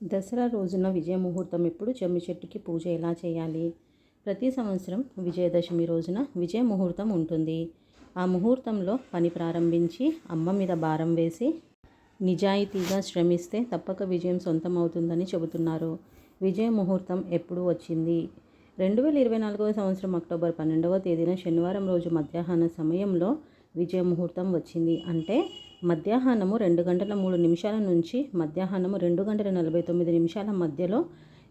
దసరా రోజున విజయ ముహూర్తం ఎప్పుడు జమ్మి చెట్టుకి పూజ ఎలా చేయాలి? ప్రతి సంవత్సరం విజయదశమి రోజున విజయ ముహూర్తం ఉంటుంది. ఆ ముహూర్తంలో పని ప్రారంభించి అమ్మ మీద భారం వేసి నిజాయితీగా శ్రమిస్తే తప్పక విజయం సొంతం అవుతుందని చెబుతున్నారు. విజయ ముహూర్తం ఎప్పుడు వచ్చింది? రెండు వేల ఇరవై నాలుగవ సంవత్సరం అక్టోబర్ పన్నెండవ తేదీన శనివారం రోజు మధ్యాహ్న సమయంలో విజయ ముహూర్తం వచ్చింది. అంటే మధ్యాహ్నము రెండు గంటల మూడు నిమిషాల నుంచి మధ్యాహ్నము రెండు గంటల నలభై తొమ్మిది నిమిషాల మధ్యలో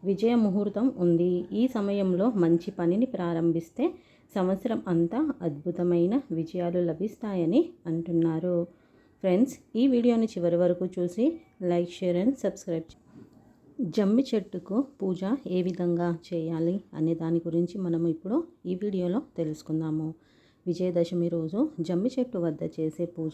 విజయ ముహూర్తం ఉంది. ఈ సమయంలో మంచి పనిని ప్రారంభిస్తే సంవత్సరం అంతా అద్భుతమైన విజయాలు లభిస్తాయని అంటున్నారు. ఫ్రెండ్స్ ఈ వీడియోని చివరి వరకు చూసి లైక్ షేర్ అండ్ సబ్స్క్రైబ్ జమ్మి చెట్టుకు పూజ ఏ విధంగా చేయాలి అనే దాని గురించి మనం ఇప్పుడు ఈ వీడియోలో తెలుసుకుందాము. విజయదశమి రోజు జమ్మి చెట్టు వద్ద చేసే పూజ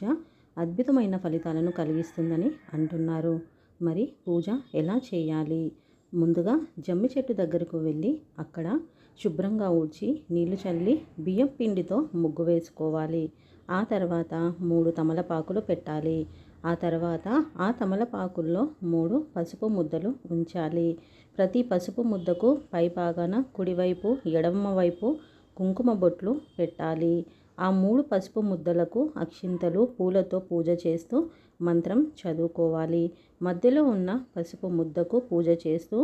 అద్భుతమైన ఫలితాలను కలిగిస్తుందని అంటున్నారు. మరి పూజ ఎలా చేయాలి? ముందుగా జమ్మి చెట్టు దగ్గరకు వెళ్ళి అక్కడ శుభ్రంగా ఊడ్చి నీళ్ళు చల్లి బియ్యం పిండితో ముగ్గు వేసుకోవాలి. ఆ తర్వాత మూడు తమలపాకులు పెట్టాలి. ఆ తర్వాత ఆ తమలపాకుల్లో మూడు పసుపు ముద్దలు ఉంచాలి. ప్రతి పసుపు ముద్దకు పైభాగాన కుడివైపు ఎడమ వైపు కుంకుమ బొట్లు పెట్టాలి. ఆ మూడు పసుపు ముద్దలకు అక్షింతలు పూలతో పూజ చేస్తూ మంత్రం చదువుకోవాలి. మధ్యలో ఉన్న పసుపు ముద్దకు పూజ చేస్తూ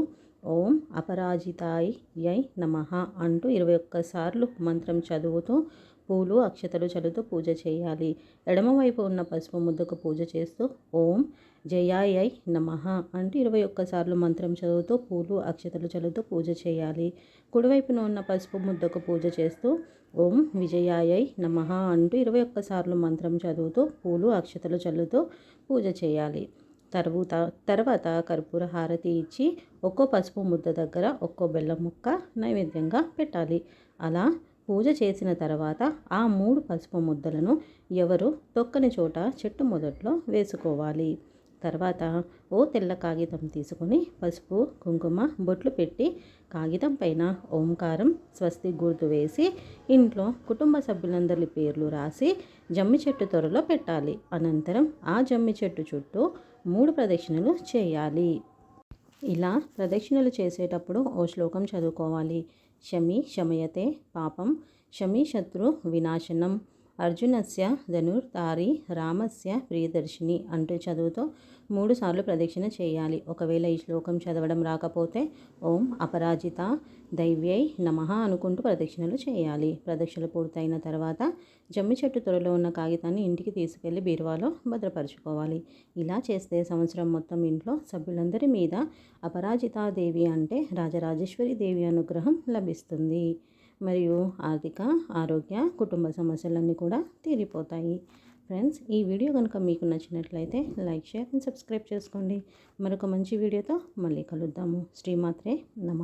ఓం అపరాజితాయ్ యై నమ అంటూ ఇరవై ఒక్కసార్లు మంత్రం చదువుతూ పూలు అక్షతలు చల్లుతూ పూజ చేయాలి. ఎడమవైపు ఉన్న పసుపు ముద్దకు పూజ చేస్తూ ఓం జయాయై నమ అంటూ ఇరవై ఒక్కసార్లు మంత్రం చదువుతూ పూలు అక్షతలు చల్లుతూ పూజ చేయాలి. కుడివైపున ఉన్న పసుపు ముద్దకు పూజ చేస్తూ ఓం విజయాయై నమ అంటూ ఇరవై ఒక్కసార్లు మంత్రం చదువుతూ పూలు అక్షతలు చల్లుతూ పూజ చేయాలి. తర్వాత తర్వాత కర్పూర హారతి ఇచ్చి ఒక్కో పసుపు ముద్ద దగ్గర ఒక్కో బెల్లం ముక్క నైవేద్యంగా పెట్టాలి. అలా పూజ చేసిన తర్వాత ఆ మూడు పసుపు ముద్దలను ఎవరు తొక్కని చోట చెట్టు మొదట్లో వేసుకోవాలి. తర్వాత ఓ తెల్ల కాగితం తీసుకొని పసుపు కుంకుమ బొట్లు పెట్టి కాగితం పైన ఓంకారం స్వస్తి గుర్తు వేసి ఇంట్లో కుటుంబ సభ్యులందరి పేర్లు రాసి జమ్మి చెట్టు త్వరలో పెట్టాలి. అనంతరం ఆ జమ్మి చెట్టు చుట్టూ మూడు ప్రదక్షిణలు చేయాలి. ఇలా ప్రదక్షిణలు చేసేటప్పుడు ఓ శ్లోకం చదువుకోవాలి. శమి శమయతే పాపం శమి శత్రు వినాశనం. అర్జునస్య ధనుర్ తారి రామస్య ప్రియదర్శిని అంటూ చదువుతో మూడుసార్లు ప్రదక్షిణ చేయాలి. ఒకవేళ ఈ శ్లోకం చదవడం రాకపోతే ఓం అపరాజిత దైవ్యై నమ అనుకుంటూ ప్రదక్షిణలు చేయాలి. ప్రదక్షిణలు పూర్తయిన తర్వాత జమ్మి చెట్టు త్వరలో ఉన్న కాగితాన్ని ఇంటికి తీసుకెళ్ళి బీరువాలో భద్రపరుచుకోవాలి. ఇలా చేస్తే సంవత్సరం మొత్తం ఇంట్లో సభ్యులందరి మీద అపరాజితాదేవి అంటే రాజరాజేశ్వరి దేవి అనుగ్రహం లభిస్తుంది. మరియు ఆర్థిక ఆరోగ్య కుటుంబ సమస్యలన్నీ కూడా తీరిపోతాయి. ఫ్రెండ్స్ ఈ వీడియో కనుక మీకు నచ్చినట్లయితే లైక్ షేర్ అండ్ సబ్స్క్రైబ్ చేసుకోండి. మరొక మంచి వీడియోతో మళ్ళీ కలుద్దాము. శ్రీమాత్రే నమ.